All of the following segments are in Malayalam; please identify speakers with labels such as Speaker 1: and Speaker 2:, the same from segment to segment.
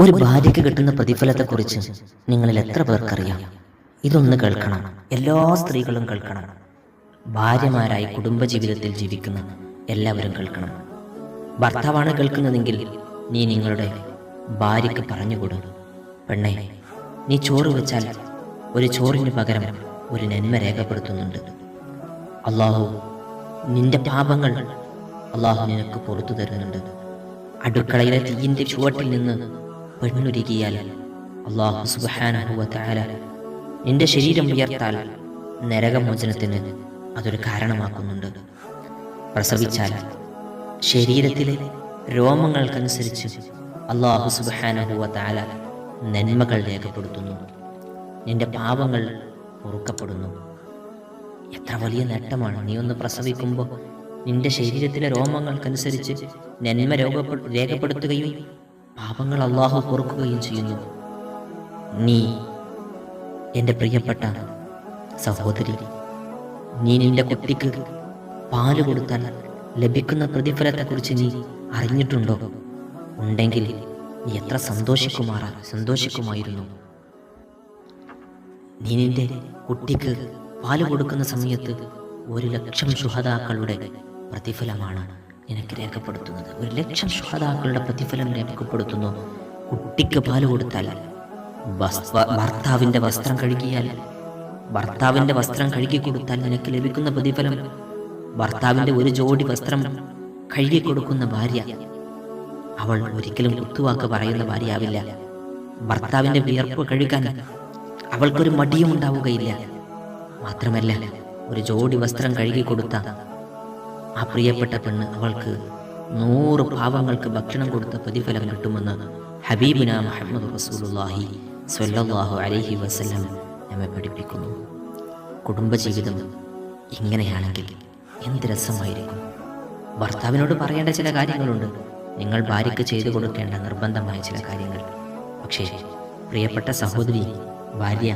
Speaker 1: ഒരു ഭാര്യയ്ക്ക് കിട്ടുന്ന പ്രതിഫലത്തെക്കുറിച്ച് നിങ്ങളിൽ എത്ര പേർക്കറിയാം? ഇതൊന്ന് കേൾക്കണം. എല്ലാ സ്ത്രീകളും കേൾക്കണം. ഭാര്യമാരായി കുടുംബജീവിതത്തിൽ ജീവിക്കുന്ന എല്ലാവരും കേൾക്കണം. ഭർത്താവാണ് കേൾക്കുന്നതെങ്കിൽ നീ നിങ്ങളുടെ ഭാര്യയ്ക്ക് പറഞ്ഞുകൊടു. പെണ്ണെ നീ ചോറ് വെച്ചാൽ ഒരു ചോറിന് പകരം ഒരു നന്മ രേഖപ്പെടുത്തുന്നുണ്ട്. അള്ളാഹു നിന്റെ പാപങ്ങൾ അള്ളാഹു നിനക്ക് പുറത്തു തരുന്നുണ്ട്. അടുക്കളയിലെ തീയിന്റെ ചുവട്ടിൽ നിന്ന് പെണ്ണുരുകിയാൽ അള്ളാഹു സുബാനഹുവ താല നിന്റെ ശരീരം ഉയർത്താൽ നരകമോചനത്തിന് അതൊരു കാരണമാക്കുന്നുണ്ട്. പ്രസവിച്ചാൽ ശരീരത്തിലെ രോമങ്ങൾക്കനുസരിച്ച് അള്ളാഹു സുബാനഹുവ താല നന്മകൾ രേഖപ്പെടുത്തുന്നു. നിന്റെ പാപങ്ങൾ പൊറുക്കപ്പെടുന്നു. എത്ര വലിയ നേട്ടമാണ് നീ ഒന്ന് പ്രസവിക്കുമ്പോൾ നിന്റെ ശരീരത്തിലെ രോമങ്ങൾക്കനുസരിച്ച് നന്മ രേഖപ്പെടുത്തുകയും പാപങ്ങൾ അള്ളാഹു പൊറുക്കുകയും ചെയ്യുന്നു. നീ എന്റെ പ്രിയപ്പെട്ട സഹോദരി നീ നിന്റെ കുട്ടിക്ക് പാൽ കൊടുത്താൽ ലഭിക്കുന്ന പ്രതിഫലത്തെക്കുറിച്ച് നീ അറിഞ്ഞിട്ടുണ്ടോ? ഉണ്ടെങ്കിൽ നീ എത്ര സന്തോഷിക്കുമാറാ സന്തോഷിക്കുമായിരുന്നു. നീ നിന്റെ കുട്ടിക്ക് പാൽ കൊടുക്കുന്ന സമയത്ത് ഒരു ലക്ഷം ശുഹതാക്കളുടെ പ്രതിഫലമാണ്. നിനക്ക് രേഖപ്പെടുത്തുന്നത്. ഒരു ലക്ഷം ശ്രോതാക്കളുടെ പ്രതിഫലം രേഖപ്പെടുത്തുന്നു. കുട്ടിക്ക് പാൽ കൊടുത്താൽ ഭർത്താവിന്റെ വസ്ത്രം കഴുകിയാൽ ഭർത്താവിന്റെ വസ്ത്രം കഴുകി കൊടുത്താൽ നിനക്ക് ലഭിക്കുന്ന പ്രതിഫലം ഭർത്താവിന്റെ ഒരു ജോഡി വസ്ത്രം കഴുകി കൊടുക്കുന്ന ഭാര്യ. അവൾ ഒരിക്കലും കുത്തുവാക്ക് പറയുന്ന ഭാര്യയാവില്ല. ഭർത്താവിന്റെ വിയർപ്പ് കഴുകാൻ അവൾക്കൊരു മടിയും ഉണ്ടാവുകയില്ല മാത്രമല്ല ഒരു ജോഡി വസ്ത്രം കഴുകി കൊടുത്ത ആ പ്രിയപ്പെട്ട പെണ്ണ് അവൾക്ക് നൂറ് പാവങ്ങൾക്ക് ഭക്ഷണം കൊടുത്ത പ്രതിഫലം കിട്ടുമെന്ന് ഹബീബിന മുഹമ്മദ് റസൂലുള്ളാഹി സ്വല്ലാഹു അലഹി വസല്ലം നമ്മെ പഠിപ്പിക്കുന്നു. കുടുംബജീവിതം ഇങ്ങനെയാണെങ്കിൽ എന്ത് രസമായിരിക്കും? ഭർത്താവിനോട് പറയേണ്ട ചില കാര്യങ്ങളുണ്ട്. നിങ്ങൾ ഭാര്യയ്ക്ക് ചെയ്തു കൊടുക്കേണ്ട നിർബന്ധമായ ചില കാര്യങ്ങൾ. പക്ഷേ പ്രിയപ്പെട്ട സഹോദരി ഭാര്യ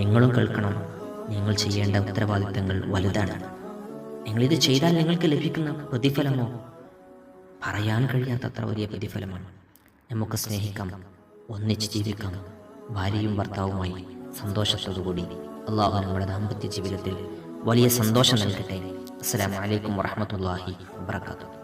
Speaker 1: നിങ്ങളും കേൾക്കണം. നിങ്ങൾ ചെയ്യേണ്ട ഉത്തരവാദിത്തങ്ങൾ വലുതാണ്. നിങ്ങളിത് ചെയ്താൽ നിങ്ങൾക്ക് ലഭിക്കുന്ന പ്രതിഫലമോ? പറയാൻ കഴിയാത്തത്ര വലിയ പ്രതിഫലമാണ്. നമുക്ക് സ്നേഹിക്കാം ഒന്നിച്ച് ജീവിക്കാം. ഭാര്യയും ഭർത്താവുമായി സന്തോഷത്തോടുകൂടി. അള്ളാഹു നമ്മുടെ ദാമ്പത്യ ജീവിതത്തിൽ വലിയ സന്തോഷം നൽകട്ടെ. അസ്സാം വലൈക്കും വറഹമത്തല്ലാഹി വബറകാതുഹു.